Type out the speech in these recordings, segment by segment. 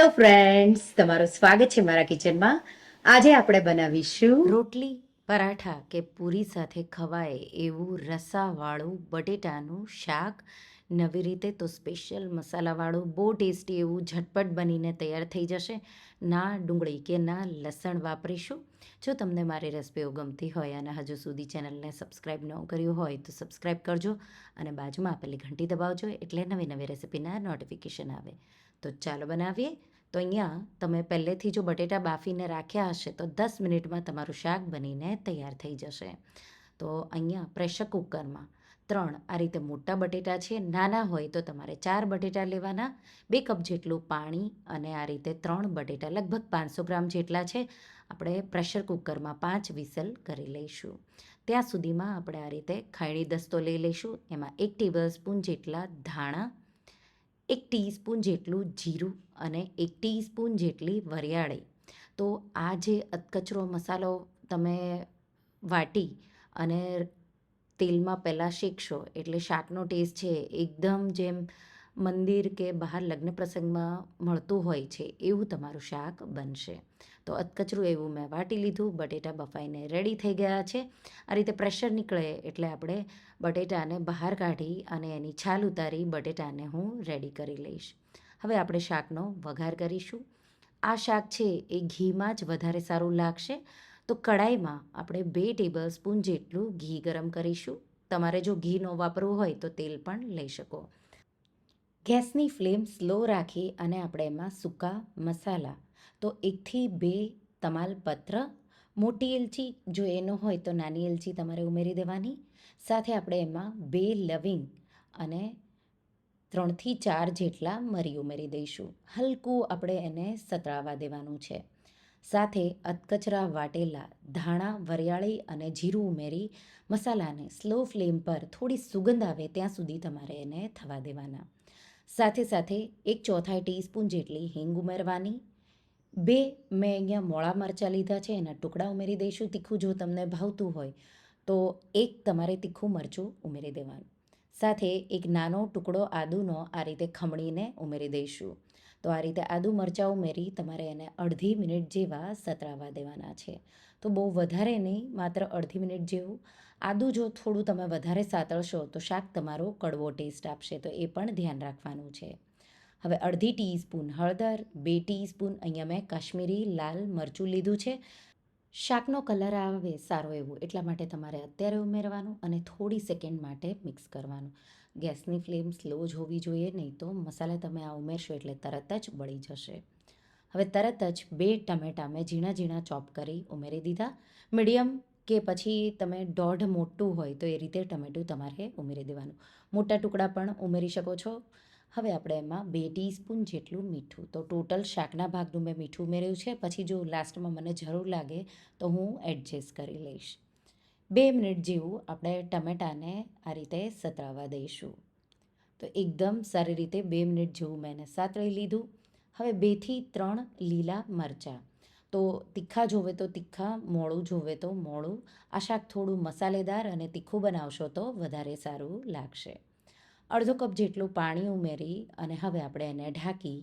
Hello friends તમારું સ્વાગત છે મારા કિચનમાં. આજે આપણે બનાવીશું રોટલી, પરાઠા કે પૂરી સાથે ખવાય એવું રસાવાળું બટેટાનું શાક. નવી રીતે તો સ્પેશિયલ મસાલાવાળું બહુ ટેસ્ટી એવું ઝટપટ બનીને તૈયાર થઈ જશે. ના ડુંગળી કે ના લસણ વાપરીશું. જો તમને મારી રેસિપીઓ ગમતી હોય અને હજુ સુધી ચેનલને સબસ્ક્રાઈબ ન કર્યું હોય તો સબસ્ક્રાઈબ કરજો અને બાજુમાં આપેલી ઘંટી દબાવજો એટલે નવી નવી રેસિપીના નોટિફિકેશન આવે. તો ચાલો બનાવીએ. તો અહીંયા તમે પહેલેથી જો બટેટા બાફીને રાખ્યા હશે તો દસ મિનિટમાં તમારું શાક બનીને તૈયાર થઈ જશે. તો અહીંયા પ્રેશર કુકરમાં ત્રણ આ રીતે મોટા બટેટા છે, નાના હોય તો તમારે ચાર બટેટા લેવાના, બે કપ જેટલું પાણી અને આ રીતે ત્રણ બટેટા, લગભગ પાંચસો ગ્રામ જેટલા છે, આપણે પ્રેશર કુકરમાં પાંચ વિસલ કરી લઈશું. ત્યાં સુધીમાં આપણે આ રીતે ખાયણી દસ્તો લઈ લઈશું, એમાં એક ટેબલ સ્પૂન જેટલા ધાણા એક ટીસ્પૂન જેટલું જીરું અને એક ટીસ્પૂન જેટલી વરિયાળી. તો આ જે અધકચરો મસાલો તમે વાટી અને તેલમાં પહેલાં શેકશો એટલે શાકનો ટેસ્ટ છે એકદમ જેમ મંદિર કે બહાર લગ્ન પ્રસંગમાં મળતું હોય છે, એવું તમારું શાક બનશે. તો અધકચરું એવું મેં વાટી લીધું, બટેટા બફાઈને રેડી થઈ ગયા છે. આ રીતે પ્રેશર નીકળે એટલે આપણે બટેટાને બહાર કાઢી અને એની છાલ ઉતારી બટેટાને હું રેડી કરી લઈશ. હવે આપણે શાકનો વઘાર કરીશું. આ શાક છે એ ઘીમાં જ વધારે સારું લાગશે. તો કડાઈમાં આપણે બે ટેબલ સ્પૂન જેટલું ઘી ગરમ કરીશું. તમારે જો ઘી ન વાપરવું હોય તો તેલ પણ લઈ શકો. ગેસની ફ્લેમ સ્લો રાખી અને આપણે એમાં સૂકા મસાલા તો એકથી બે તમાલપત્ર મોટી એલચી, જો એનો હોય તો નાની એલચી તમારે ઉમેરી દેવાની. સાથે આપણે એમાં બે લવિંગ અને ત્રણથી ચાર જેટલા મરી ઉમેરી દઈશું. હલકું આપણે એને સતળાવા દેવાનું છે. સાથે અધકચરા વાટેલા ધાણા, વરિયાળી અને જીરું ઉમેરી મસાલાને સ્લો ફ્લેમ પર થોડી સુગંધ આવે ત્યાં સુધી તમારે એને થવા દેવાના. સાથે સાથે એક ચોથાઈ ટીસ્પૂન જેટલી હિંગ ઉમેરવાની. બે મેં અહીંયા મોળા મરચાં લીધા છે, એના ટુકડા ઉમેરી દઈશું, તીખું જો તમને ભાવતું હોય, તો એક તમારે તીખું મરચું ઉમેરી દેવાનું. સાથે એક નાનો ટુકડો આદુનો આ રીતે ખમણીને ઉમેરી દઈશું. તો આ રીતે આદુ મરચાં ઉમેરી તમારે એને અડધી મિનિટ જેવા સતરાવા દેવાના છે. તો બહુ વધારે નહીં, માત્ર અડધી મિનિટ જેવું. આદુ જો થોડું તમે વધારે સાતળશો, તો શાક તમારો કડવો ટેસ્ટ આપશે, તો એ પણ ધ્યાન રાખવાનું છે. હવે અડધી ટીસ્પૂન હળદર, બે ટીસ્પૂન અહીંયા મેં કાશ્મીરી લાલ મરચું લીધું છે. શાકનો કલર આવે સારો એવો, એટલા માટે તમારે અત્યારે ઉમેરવાનું અને થોડી સેકન્ડ માટે મિક્સ કરવાનું. ગેસની ફ્લેમ સ્લો જ હોવી જોઈએ, નહીં તો મસાલા તમે આ ઉમેરશો એટલે તરત જ બળી જશે. હવે તરત જ બે ટમેટાં મેં ઝીણા ઝીણા ચોપ કરી ઉમેરી દીધા. મીડિયમ કે પછી તમે દોઢ મોટું હોય તો એ રીતે ટમેટું તમારે ઉમેરી દેવાનું. મોટા ટુકડા પણ ઉમેરી શકો છો. હવે આપણે એમાં બે ટીસ્પૂન જેટલું મીઠું, તો ટોટલ શાકના ભાગનું મેં મીઠું ઉમેર્યું છે. પછી જો લાસ્ટમાં મને જરૂર લાગે, તો હું એડજસ્ટ કરી લઈશ. બે મિનિટ જેવું આપણે ટમેટાને આ રીતે સતરાવા દઈશું. તો એકદમ સારી રીતે બે મિનિટ જેવું મેં એને સાતળી લીધું. હવે બેથી ત્રણ લીલા મરચાં. તો તીખા જોવે તો તીખા, મોળું જોવે તો મોળું. આ શાક થોડું મસાલેદાર અને તીખું બનાવશો તો વધારે સારું લાગશે. અડધો કપ જેટલું પાણી ઉમેરી અને હવે આપણે એને ઢાંકી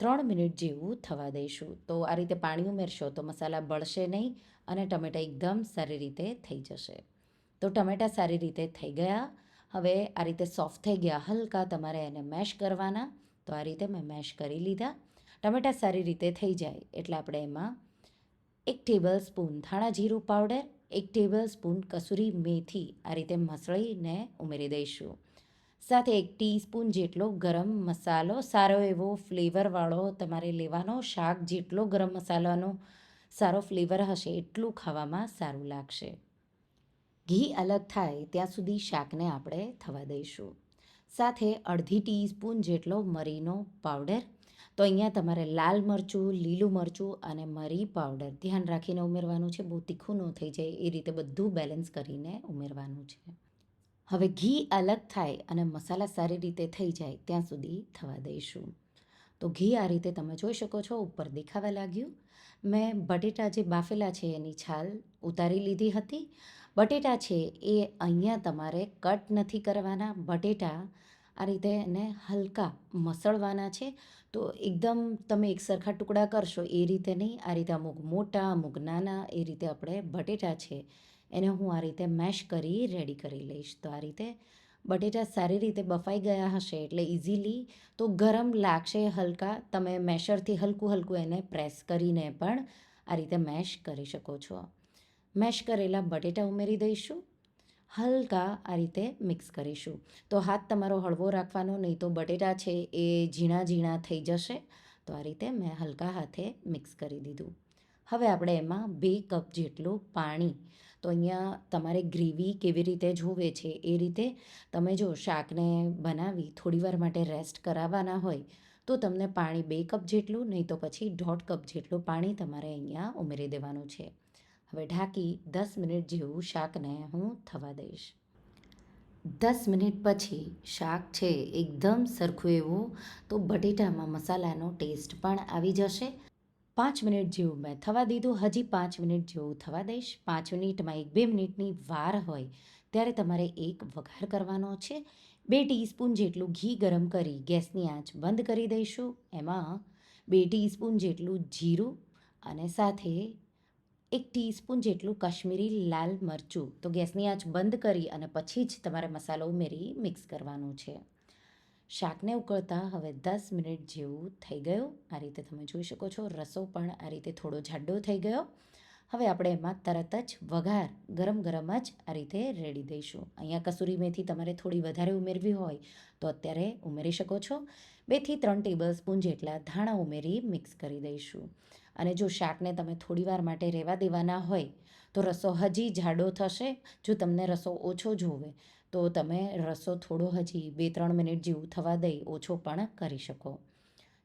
ત્રણ મિનિટ જેવું થવા દઈશું. તો આ રીતે પાણી ઉમેરશો તો મસાલા બળશે નહીં અને ટમેટા એકદમ સારી રીતે થઈ જશે. તો ટમેટાં સારી રીતે થઈ ગયા. હવે આ રીતે સોફ્ટ થઈ ગયા. હલકા તમારે એને મેશ કરવાના. તો આ રીતે મેં મેશ કરી લીધા. ટમેટાં સારી રીતે થઈ જાય. એટલે આપણે એમાં એક ટેબલ સ્પૂન ધાણા જીરું પાવડર, એક ટેબલ સ્પૂન કસૂરી મેથી આ રીતે મસળીને ઉમેરી દઈશું. સાથે એક ટીસ્પૂન જેટલો ગરમ મસાલો, સારો એવો ફ્લેવરવાળો તમારે લેવાનો, શાક જેટલો ગરમ મસાલાનો સારો ફ્લેવર હશે એટલું ખાવામાં સારું લાગશે. ઘી અલગ થાય ત્યાં સુધી શાકને આપણે થવા દઈશું. સાથે અડધી ટીસ્પૂન જેટલો મરીનો પાવડર. તો અહીંયા તમારે લાલ મરચું, લીલું મરચું અને મરી પાવડર ધ્યાન રાખીને ઉમેરવાનું છે. બહુ તીખું ન થઈ જાય, એ રીતે બધું બેલેન્સ કરીને ઉમેરવાનું છે. હવે ઘી અલગ થાય અને મસાલા સારી રીતે થઈ જાય ત્યાં સુધી થવા દઈશું. તો ઘી આ રીતે તમે જોઈ શકો છો, ઉપર દેખાવા લાગ્યું. મેં બટેટા જે બાફેલા છે એની છાલ ઉતારી લીધી હતી. બટેટા છે એ અહીંયા તમારે કટ નથી કરવાના. બટેટા આ રીતે એને હલકા મસળવાના છે. તો એકદમ તમે એક સરખા ટુકડા કરશો એ રીતે નહીં. આ રીતે અમુક મોટા, અમુક નાના એ રીતે આપણે બટેટા છે એને હું આ રીતે મેશ કરી, રેડી કરી લઈશ. તો આ રીતે બટેટા સારી રીતે બફાઈ ગયા હશે એટલે ઇઝીલી તો ગરમ લાગશે હલકા. તમે મેશરથી હલકું હલકું એને પ્રેસ કરીને પણ આ રીતે મેશ કરી શકો છો. મેશ કરેલા બટેટા ઉમેરી દઈશું. હલકા આ રીતે મિક્સ કરીશું. તો હાથ તમારો હળવો રાખવાનો, નહીં તો બટેટા છે એ ઝીણા ઝીણા થઈ જશે. તો આ રીતે મેં હલકા હાથે મિક્સ કરી દીધું. હવે આપણે એમાં બે કપ જેટલું પાણી તો અહીંયા તમારે ગ્રેવી કેવી રીતે જોવે છે એ રીતે તમે જો શાકને બનાવી થોડીવાર માટે રેસ્ટ કરાવવાના હોય, તો તમને પાણી બે કપ જેટલું, નહીં તો પછી દોઢ કપ જેટલું પાણી તમારે અહીંયા ઉમેરી દેવાનું છે. હવે ઢાંકી દસ મિનિટ જેવું શાકને હું થવા દઈશ. દસ મિનિટ પછી શાક છે, એકદમ સરખું એવું, તો બટેટામાં મસાલાનો ટેસ્ટ પણ આવી જશે. પાંચ મિનિટ જેવું મેં થવા દીધું. હજી પાંચ મિનિટ જેવું થવા દઈશ. પાંચ મિનિટમાં એક બે મિનિટની વાર હોય ત્યારે તમારે એક વઘાર કરવાનો છે. બે ટીસ્પૂન જેટલું ઘી ગરમ કરી ગેસની આંચ બંધ કરી દઈશું. એમાં બે ટીસ્પૂન જેટલું જીરું અને સાથે એક ટીસ્પૂન જેટલું કાશ્મીરી લાલ મરચું. તો ગેસની આંચ બંધ કરી અને પછી જ તમારે મસાલો ઉમેરી મિક્સ કરવાનું છે. શાકને ઉકળતા હવે દસ મિનિટ જેવું થઈ ગયું. આ રીતે તમે જોઈ શકો છો, રસો પણ આ રીતે થોડો જાડો થઈ ગયો. હવે આપણે એમાં તરત જ વઘાર, ગરમ ગરમ જ આ રીતે રેડી દઈશું. અહીંયા કસૂરી મેથી તમારે થોડી વધારે ઉમેરવી હોય તો અત્યારે ઉમેરી શકો છો. બેથી ત્રણ ટેબલ સ્પૂન જેટલા ધાણા ઉમેરી મિક્સ કરી દઈશું. અને જો શાકને તમે થોડીવાર માટે રહેવા દેવાના હોય તો રસો હજી જાડો થશે જો તમને રસો ઓછો જોવે. તો તમે રસો થોડો હજી બે ત્રણ મિનિટ જેવું થવા દઈ, ઓછો પણ કરી શકો.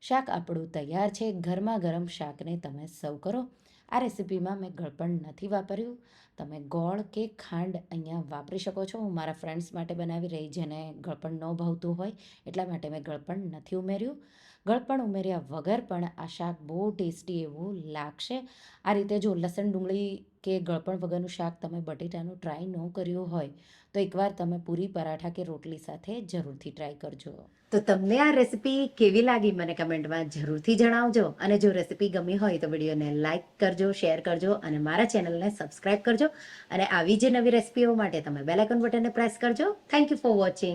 શાક આપણું તૈયાર છે. ગરમા ગરમ શાકને તમે સર્વ કરો. આ રેસિપીમાં મેં ગળપણ નથી વાપર્યું. તમે ગોળ કે ખાંડ અહીંયા વાપરી શકો છો. હું મારા ફ્રેન્ડ્સ માટે બનાવી રહી જેને ગળપણ ન ભાવતું હોય, એટલા માટે મેં ગળપણ નથી ઉમેર્યું. ગળપણ ઉમેર્યા વગર પણ આ શાક બહુ ટેસ્ટી એવું લાગશે. આ રીતે જો લસણ ડુંગળી કે ગળપણ વગરનું શાક તમે બટેટાનું ટ્રાય ન કર્યું હોય તો એકવાર તમે પૂરી પરાઠા કે રોટલી સાથે જરૂરથી ટ્રાય કરજો. તો તમને આ રેસિપી કેવી લાગી મને કમેન્ટમાં જરૂરથી જણાવજો. અને જો રેસિપી ગમી હોય તો વિડીયોને લાઇક કરજો શેર કરજો અને મારા ચેનલને સબસ્ક્રાઇબ કરજો. અને આવી જે નવી રેસિપીઓ માટે તમે બેલાઇકન બટનને પ્રેસ કરજો. Thank you for watching